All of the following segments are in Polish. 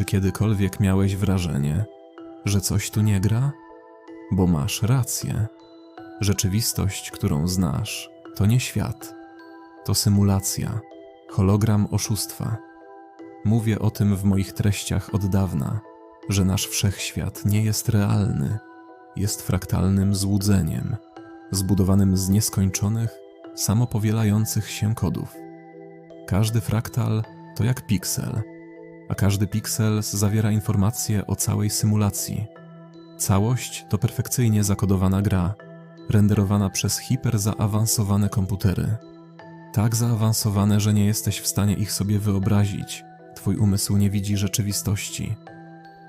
Czy kiedykolwiek miałeś wrażenie, że coś tu nie gra? Bo masz rację. Rzeczywistość, którą znasz, to nie świat. To symulacja, hologram oszustwa. Mówię o tym w moich treściach od dawna, że nasz wszechświat nie jest realny, jest fraktalnym złudzeniem, zbudowanym z nieskończonych, samopowielających się kodów. Każdy fraktal to jak piksel, a każdy piksel zawiera informacje o całej symulacji. Całość to perfekcyjnie zakodowana gra, renderowana przez hiperzaawansowane komputery. Tak zaawansowane, że nie jesteś w stanie ich sobie wyobrazić. Twój umysł nie widzi rzeczywistości.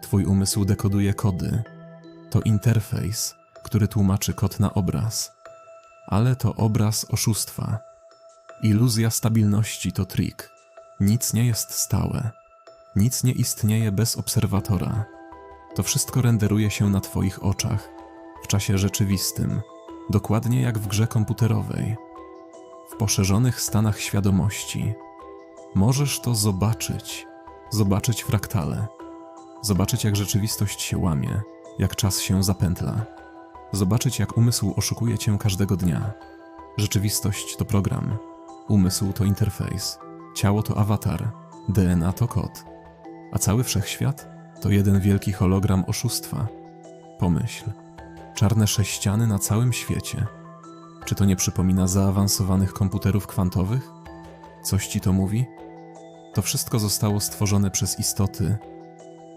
Twój umysł dekoduje kody. To interfejs, który tłumaczy kod na obraz. Ale to obraz oszustwa. Iluzja stabilności to trik. Nic nie jest stałe. Nic nie istnieje bez obserwatora. To wszystko renderuje się na Twoich oczach, w czasie rzeczywistym, dokładnie jak w grze komputerowej. W poszerzonych stanach świadomości. Możesz to zobaczyć, zobaczyć fraktale, zobaczyć jak rzeczywistość się łamie, jak czas się zapętla, zobaczyć jak umysł oszukuje cię każdego dnia. Rzeczywistość to program, umysł to interfejs, ciało to awatar, DNA to kod, a cały wszechświat to jeden wielki hologram oszustwa. Pomyśl, czarne sześciany na całym świecie. Czy to nie przypomina zaawansowanych komputerów kwantowych? Coś ci to mówi? To wszystko zostało stworzone przez istoty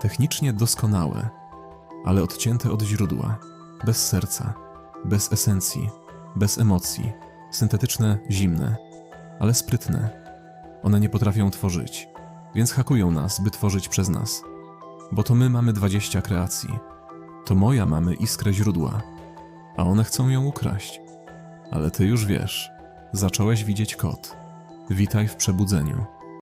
technicznie doskonałe, ale odcięte od źródła, bez serca, bez esencji, bez emocji, syntetyczne, zimne, ale sprytne. One nie potrafią tworzyć, więc hakują nas, by tworzyć przez nas. Bo to my mamy 20 kreacji. To moja mamy iskrę źródła, a one chcą ją ukraść. Ale ty już wiesz, zacząłeś widzieć kod. Witaj w przebudzeniu.